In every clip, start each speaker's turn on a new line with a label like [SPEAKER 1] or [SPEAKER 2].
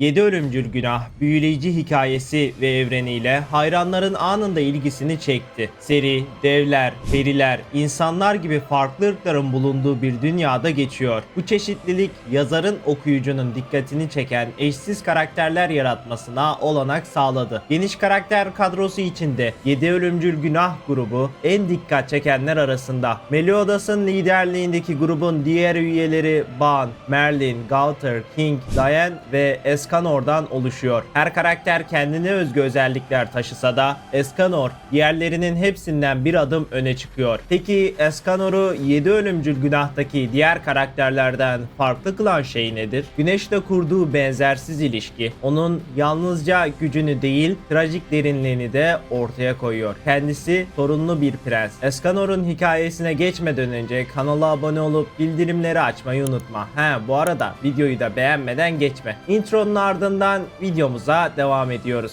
[SPEAKER 1] Yedi Ölümcül Günah, büyüleyici hikayesi ve evreniyle hayranların anında ilgisini çekti. Seri, devler, periler, insanlar gibi farklı ırkların bulunduğu bir dünyada geçiyor. Bu çeşitlilik yazarın okuyucunun dikkatini çeken eşsiz karakterler yaratmasına olanak sağladı. Geniş karakter kadrosu içinde Yedi Ölümcül Günah grubu en dikkat çekenler arasında. Meliodas,'ın liderliğindeki grubun diğer üyeleri Ban, Merlin, Gauther, King, Diane ve Escanor'dan oluşuyor. Her karakter kendine özgü özellikler taşısa da Escanor diğerlerinin hepsinden bir adım öne çıkıyor. Peki Escanor'u 7 ölümcül günahtaki diğer karakterlerden farklı kılan şey nedir? Güneşle kurduğu benzersiz ilişki onun yalnızca gücünü değil trajik derinliğini de ortaya koyuyor. Kendisi sorunlu bir prens. Escanor'un hikayesine geçmeden önce kanala abone olup bildirimleri açmayı unutma. He bu arada videoyu da beğenmeden geçme. Intronun ardından videomuza devam ediyoruz.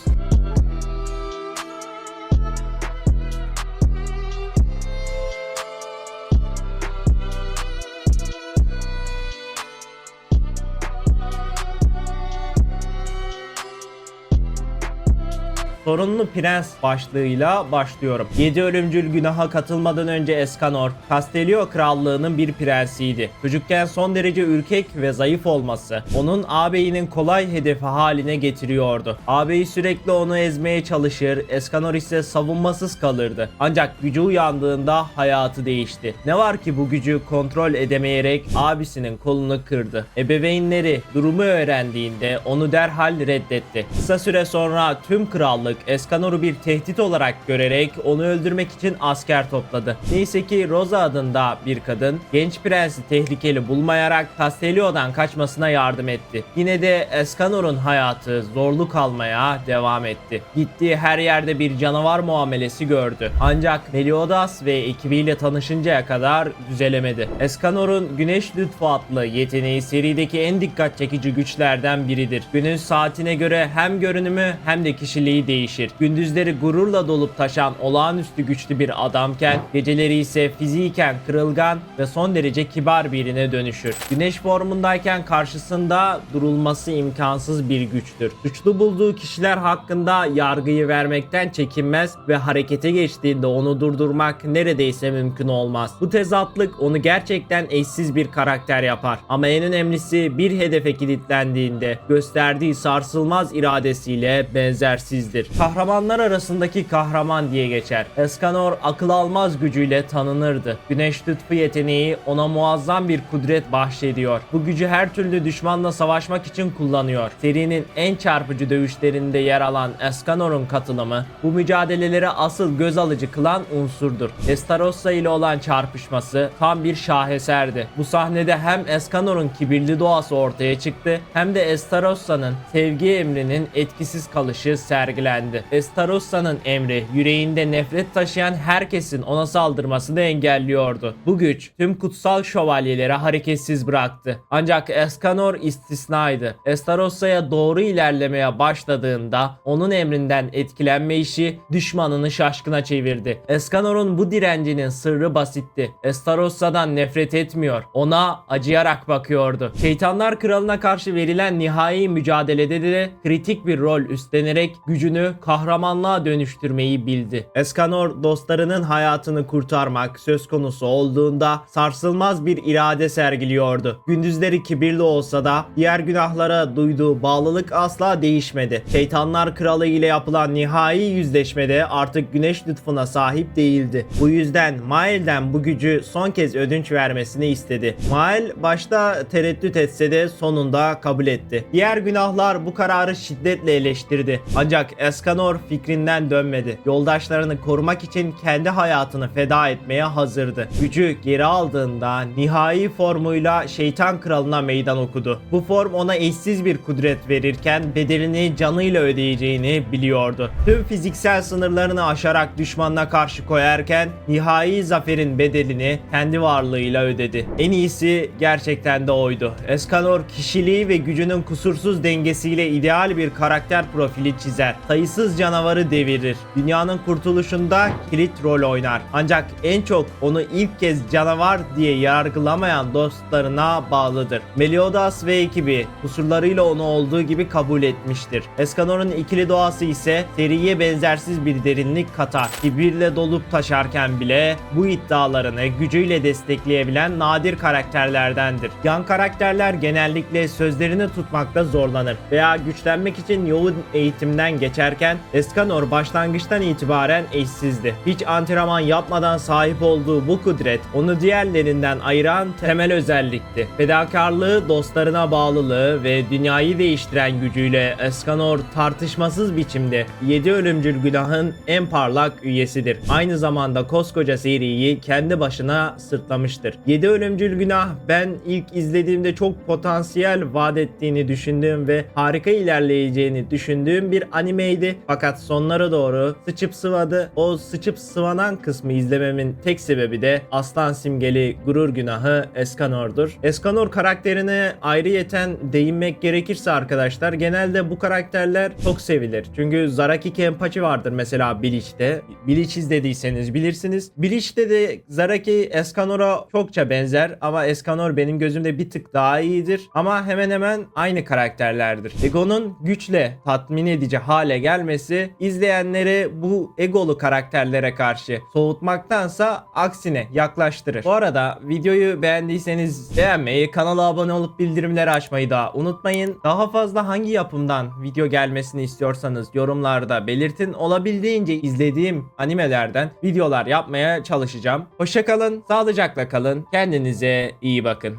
[SPEAKER 1] Sorunlu Prens başlığıyla başlıyorum. 7 ölümcül günaha katılmadan önce Escanor, Castelio krallığının bir prensiydi. Çocukken son derece ürkek ve zayıf olması, onun ağabeyinin kolay hedefi haline getiriyordu. Ağabeyi sürekli onu ezmeye çalışır, Escanor ise savunmasız kalırdı. Ancak gücü uyandığında hayatı değişti. Ne var ki bu gücü kontrol edemeyerek abisinin kolunu kırdı. Ebeveynleri durumu öğrendiğinde onu derhal reddetti. Kısa süre sonra tüm krallık Escanor'u bir tehdit olarak görerek onu öldürmek için asker topladı. Neyse ki Rosa adında bir kadın genç prensi tehlikeli bulmayarak Castelio'dan kaçmasına yardım etti. Yine de Escanor'un hayatı zorlu kalmaya devam etti. Gittiği her yerde bir canavar muamelesi gördü. Ancak Meliodas ve ekibiyle tanışıncaya kadar düzelemedi. Escanor'un Güneş Lütfu adlı yeteneği serideki en dikkat çekici güçlerden biridir. Günün saatine göre hem görünümü hem de kişiliği değişir. Gündüzleri gururla dolup taşan olağanüstü güçlü bir adamken geceleri ise fiziken kırılgan ve son derece kibar birine dönüşür. Güneş formundayken karşısında durulması imkansız bir güçtür. Suçlu bulduğu kişiler hakkında yargıyı vermekten çekinmez ve harekete geçtiğinde onu durdurmak neredeyse mümkün olmaz. Bu tezatlık onu gerçekten eşsiz bir karakter yapar. Ama en önemlisi bir hedefe kilitlendiğinde gösterdiği sarsılmaz iradesiyle benzersizdir. Kahramanlar arasındaki kahraman diye geçer. Escanor akıl almaz gücüyle tanınırdı. Güneş lütfu yeteneği ona muazzam bir kudret bahşediyor. Bu gücü her türlü düşmanla savaşmak için kullanıyor. Serinin en çarpıcı dövüşlerinde yer alan Escanor'un katılımı bu mücadeleleri asıl göz alıcı kılan unsurdur. Estarossa ile olan çarpışması tam bir şaheserdi. Bu sahnede hem Escanor'un kibirli doğası ortaya çıktı hem de Estarossa'nın sevgi emrinin etkisiz kalışı sergilendi. Estarossa'nın emri yüreğinde nefret taşıyan herkesin ona saldırmasını engelliyordu. Bu güç tüm kutsal şövalyeleri hareketsiz bıraktı. Ancak Escanor istisnaydı. Estarossa'ya doğru ilerlemeye başladığında onun emrinden etkilenme işi düşmanını şaşkına çevirdi. Escanor'un bu direncinin sırrı basitti. Estarossa'dan nefret etmiyor. Ona acıyarak bakıyordu. Şeytanlar Kralı'na karşı verilen nihai mücadelede de kritik bir rol üstlenerek gücünü kahramanlığa dönüştürmeyi bildi. Escanor dostlarının hayatını kurtarmak söz konusu olduğunda sarsılmaz bir irade sergiliyordu. Gündüzleri kibirli olsa da diğer günahlara duyduğu bağlılık asla değişmedi. Şeytanlar Kralı ile yapılan nihai yüzleşmede artık güneş lütfuna sahip değildi. Bu yüzden Mael'den bu gücü son kez ödünç vermesini istedi. Mael başta tereddüt etse de sonunda kabul etti. Diğer günahlar bu kararı şiddetle eleştirdi. Ancak Escanor fikrinden dönmedi. Yoldaşlarını korumak için kendi hayatını feda etmeye hazırdı. Gücü geri aldığında nihai formuyla şeytan kralına meydan okudu. Bu form ona eşsiz bir kudret verirken bedelini canıyla ödeyeceğini biliyordu. Tüm fiziksel sınırlarını aşarak düşmanına karşı koyarken nihai zaferin bedelini kendi varlığıyla ödedi. En iyisi gerçekten de oydu. Escanor kişiliği ve gücünün kusursuz dengesiyle ideal bir karakter profili çizer. Sayısız sayısız canavarı devirir. Dünyanın kurtuluşunda kilit rol oynar. Ancak en çok onu ilk kez canavar diye yargılamayan dostlarına bağlıdır. Meliodas ve ekibi kusurlarıyla onu olduğu gibi kabul etmiştir. Escanor'un ikili doğası ise seriye benzersiz bir derinlik katar. Kibirle dolup taşarken bile bu iddialarını gücüyle destekleyebilen nadir karakterlerdendir. Yan karakterler genellikle sözlerini tutmakta zorlanır veya güçlenmek için yoğun eğitimden geçerken Escanor başlangıçtan itibaren eşsizdi. Hiç antrenman yapmadan sahip olduğu bu kudret onu diğerlerinden ayıran temel özellikti. Fedakarlığı, dostlarına bağlılığı ve dünyayı değiştiren gücüyle Escanor tartışmasız biçimde 7 ölümcül günahın en parlak üyesidir. Aynı zamanda koskoca seriyi kendi başına sırtlamıştır. 7 ölümcül günah ben ilk izlediğimde çok potansiyel vaat ettiğini düşündüğüm ve harika ilerleyeceğini düşündüğüm bir animeydi. Fakat sonlara doğru sıçıp sıvadı. O sıçıp sıvanan kısmı izlememin tek sebebi de aslan simgeli gurur günahı Escanor'dur. Escanor karakterine ayrıyeten değinmek gerekirse arkadaşlar genelde bu karakterler çok sevilir. Çünkü Zaraki Kenpachi vardır mesela Bleach'te. Bleach izlediyseniz bilirsiniz. Bleach'te de Zaraki Escanor'a çokça benzer ama Escanor benim gözümde bir tık daha iyidir. Ama hemen hemen aynı karakterlerdir. Ego'nun güçle tatmin edici hale gelmesi izleyenleri bu egolu karakterlere karşı soğutmaktansa aksine yaklaştırır. Bu arada videoyu beğendiyseniz beğenmeyi, kanala abone olup bildirimleri açmayı da unutmayın. Daha fazla hangi yapımdan video gelmesini istiyorsanız yorumlarda belirtin. Olabildiğince izlediğim animelerden videolar yapmaya çalışacağım. Hoşçakalın, sağlıcakla kalın, kendinize iyi bakın.